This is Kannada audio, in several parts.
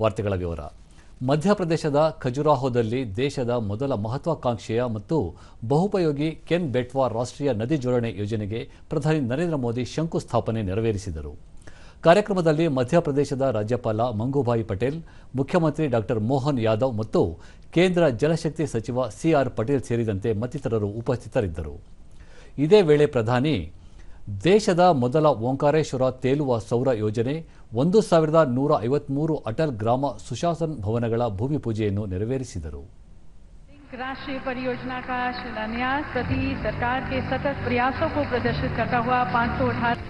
ವಾರ್ತೆಗಳ ವಿವರ. ಮಧ್ಯಪ್ರದೇಶದ ಖಜುರಾಹೋದಲ್ಲಿ ದೇಶದ ಮೊದಲ ಮಹತ್ವಾಕಾಂಕ್ಷೆಯ ಮತ್ತು ಬಹುಪಯೋಗಿ ಕೆನ್ ಬೆಟ್ವಾ ರಾಷ್ಟ್ರೀಯ ನದಿ ಜೋಡಣೆ ಯೋಜನೆಗೆ ಪ್ರಧಾನಿ ನರೇಂದ್ರ ಮೋದಿ ಶಂಕುಸ್ಥಾಪನೆ ನೆರವೇರಿಸಿದರು. ಕಾರ್ಯಕ್ರಮದಲ್ಲಿ ಮಧ್ಯಪ್ರದೇಶದ ರಾಜ್ಯಪಾಲ ಮಂಗುಭಾಯಿ ಪಟೇಲ್, ಮುಖ್ಯಮಂತ್ರಿ ಡಾಕ್ಟರ್ ಮೋಹನ್ ಯಾದವ್ ಮತ್ತು ಕೇಂದ್ರ ಜಲಶಕ್ತಿ ಸಚಿವ ಸಿಆರ್ ಪಟೇಲ್ ಸೇರಿದಂತೆ ಮತ್ತಿತರರು ಉಪಸ್ಥಿತರಿದ್ದರು. ಇದೇ ವೇಳೆ ಪ್ರಧಾನಿ ದೇಶದ ಮೊದಲ ಓಂಕಾರೇಶ್ವರ ತೇಲುವ ಸೌರ ಯೋಜನೆ ಒಂದು ಸಾವಿರದ ನೂರ ಐವತ್ಮೂರು ಅಟಲ್ ಗ್ರಾಮ ಸುಶಾಸನ್ ಭವನಗಳ ಭೂಮಿ ಪೂಜೆಯನ್ನು ನೆರವೇರಿಸಿದರು. राष्ट्रीय परियोजना का शिलान्यास प्रति सरकार के सतत प्रयासों को प्रदर्शित करता हुआ पाँच सौ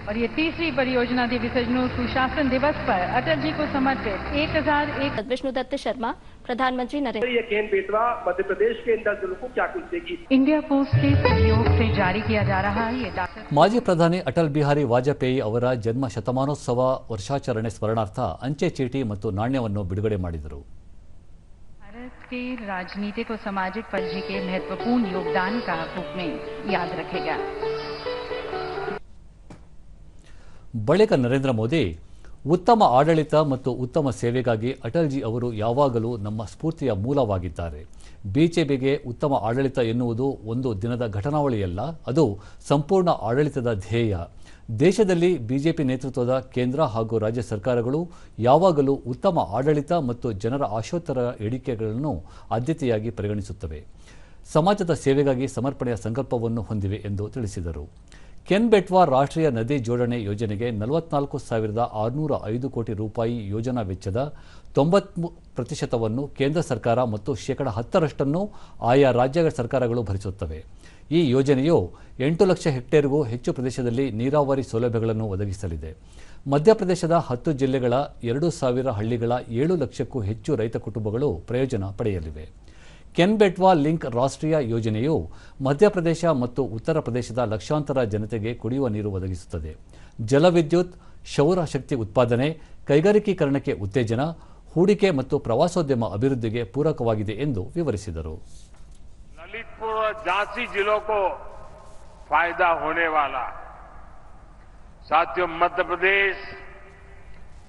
और ये तीसरी परियोजना दिवसजनों सुशासन दिवस पर अटल जी को समर्पित एक हजार एक विष्णुदत्त शर्मा प्रधानमंत्री नरेंद्र ये केन बेतवा मध्य प्रदेश के इन दस जिलों को क्या कुछ देगी इंडिया पोस्ट के सहयोग से जारी किया जा रहा है ये डाटा ಮಾಜಿ ಪ್ರಧಾನಿ ಅಟಲ್ ಬಿಹಾರಿ ವಾಜಪೇಯಿ ಅವರ ಜನ್ಮ ಶತಮಾನೋತ್ಸವ ವರ್ಷಾಚರಣೆ ಸ್ಮರಣಾರ್ಥ ಅಂಚೆ ಚೀಟಿ ಮತ್ತು ನಾಣ್ಯವನ್ನು ಬಿಡುಗಡೆ ಮಾಡಿದರು भारत के राजनीतिक और सामाजिक परिधि के महत्वपूर्ण योगदान का रूप में याद रखेगा ಬಳಿಕ ನರೇಂದ್ರ ಮೋದಿ ಉತ್ತಮ ಆಡಳಿತ ಮತ್ತು ಉತ್ತಮ ಸೇವೆಗಾಗಿ ಅಟಲ್ಜಿ ಅವರು ಯಾವಾಗಲೂ ನಮ್ಮ ಸ್ಫೂರ್ತಿಯ ಮೂಲವಾಗಿದ್ದಾರೆ ಬಿಜೆಪಿಗೆ ಉತ್ತಮ ಆಡಳಿತ ಎನ್ನುವುದು ಒಂದು ದಿನದ ಘಟನಾವಳಿಯಲ್ಲ ಅದು ಸಂಪೂರ್ಣ ಆಡಳಿತದ ಧ್ಯೇಯ ದೇಶದಲ್ಲಿ ಬಿಜೆಪಿ ನೇತೃತ್ವದ ಕೇಂದ್ರ ಹಾಗೂ ರಾಜ್ಯ ಸರ್ಕಾರಗಳು ಯಾವಾಗಲೂ ಉತ್ತಮ ಆಡಳಿತ ಮತ್ತು ಜನರ ಆಶೋತ್ತರ ಏಡಿಕೆಗಳನ್ನು ಆದ್ಯತೆಯಾಗಿ ಪರಿಗಣಿಸುತ್ತವೆ. ಸಮಾಜದ ಸೇವೆಗಾಗಿ ಸಮರ್ಪಣೆಯ ಸಂಕಲ್ಪವನ್ನು ಹೊಂದಿವೆ ಎಂದು ತಿಳಿಸಿದರು. ಕೆನ್ ಬೆಟ್ವಾ ರಾಷ್ಟ್ರೀಯ ನದಿ ಜೋಡಣೆ ಯೋಜನೆಗೆ ನಲವತ್ನಾಲ್ಕು ಸಾವಿರದ ಆರುನೂರ ಐದು ಕೋಟಿ ರೂಪಾಯಿ ಯೋಜನಾ ವೆಚ್ಚದ ತೊಂಬತ್ಮೂ ಪ್ರತಿಶತವನ್ನು ಕೇಂದ್ರ ಸರ್ಕಾರ ಮತ್ತು ಶೇಕಡ ಹತ್ತರಷ್ಟನ್ನು ಆಯಾ ರಾಜ್ಯ ಸರ್ಕಾರಗಳು ಭರಿಸುತ್ತವೆ. ಈ ಯೋಜನೆಯು ಎಂಟು ಲಕ್ಷ ಹೆಕ್ಟೇರ್ಗೂ ಹೆಚ್ಚು ಪ್ರದೇಶದಲ್ಲಿ ನೀರಾವರಿ ಸೌಲಭ್ಯಗಳನ್ನು ಒದಗಿಸಲಿದೆ. ಮಧ್ಯಪ್ರದೇಶದ ಹತ್ತು ಜಿಲ್ಲೆಗಳ ಎರಡು ಸಾವಿರ ಹಳ್ಳಿಗಳ ಏಳು ಲಕ್ಷಕ್ಕೂ ಹೆಚ್ಚು ರೈತ ಕುಟುಂಬಗಳು ಪ್ರಯೋಜನ ಪಡೆಯಲಿವೆ. ಕೆನ್ ಬೆಟ್ವಾ ಲಿಂಕ್ ರಾಷ್ಟ್ರೀಯ ಯೋಜನೆಯು ಮಧ್ಯಪ್ರದೇಶ ಮತ್ತು ಉತ್ತರ ಪ್ರದೇಶದ ಲಕ್ಷಾಂತರ ಜನತೆಗೆ ಕುಡಿಯುವ ನೀರು ಒದಗಿಸುತ್ತದೆ. ಜಲವಿದ್ಯುತ್ ಸೌರ ಶಕ್ತಿ ಉತ್ಪಾದನೆ, ಕೈಗಾರಿಕೀಕರಣಕ್ಕೆ ಉತ್ತೇಜನ, ಹೂಡಿಕೆ ಮತ್ತು ಪ್ರವಾಸೋದ್ಯಮ ಅಭಿವೃದ್ಧಿಗೆ ಪೂರಕವಾಗಿದೆ ಎಂದು ವಿವರಿಸಿದರು. ललितपुर और झांसी जिलों को फ़ायदा होने वाला। साथियों, मध्य प्रदेश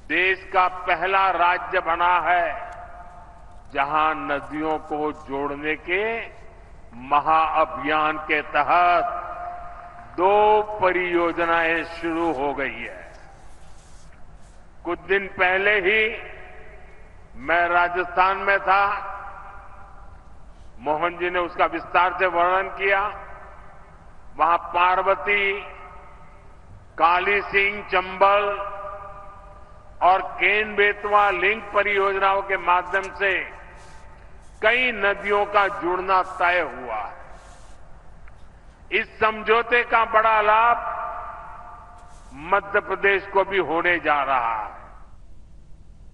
देश का पहला राज्य बना है, जहाँ नदियों को जोड़ने के महाअभियान के तहत दो परियोजनाएँ शुरू हो गई है। कुछ दिन पहले ही मैं राजस्थान में था मोहन जी ने उसका विस्तार से वर्णन किया। वहाँ पार्वती, काली सिंह, चंबल और केन बेतवा लिंक परियोजनाओं के माध्यम से कई नदियों का जुड़ना तय हुआ। है इस समझौते का बड़ा लाभ मध्य प्रदेश को भी होने जा रहा है।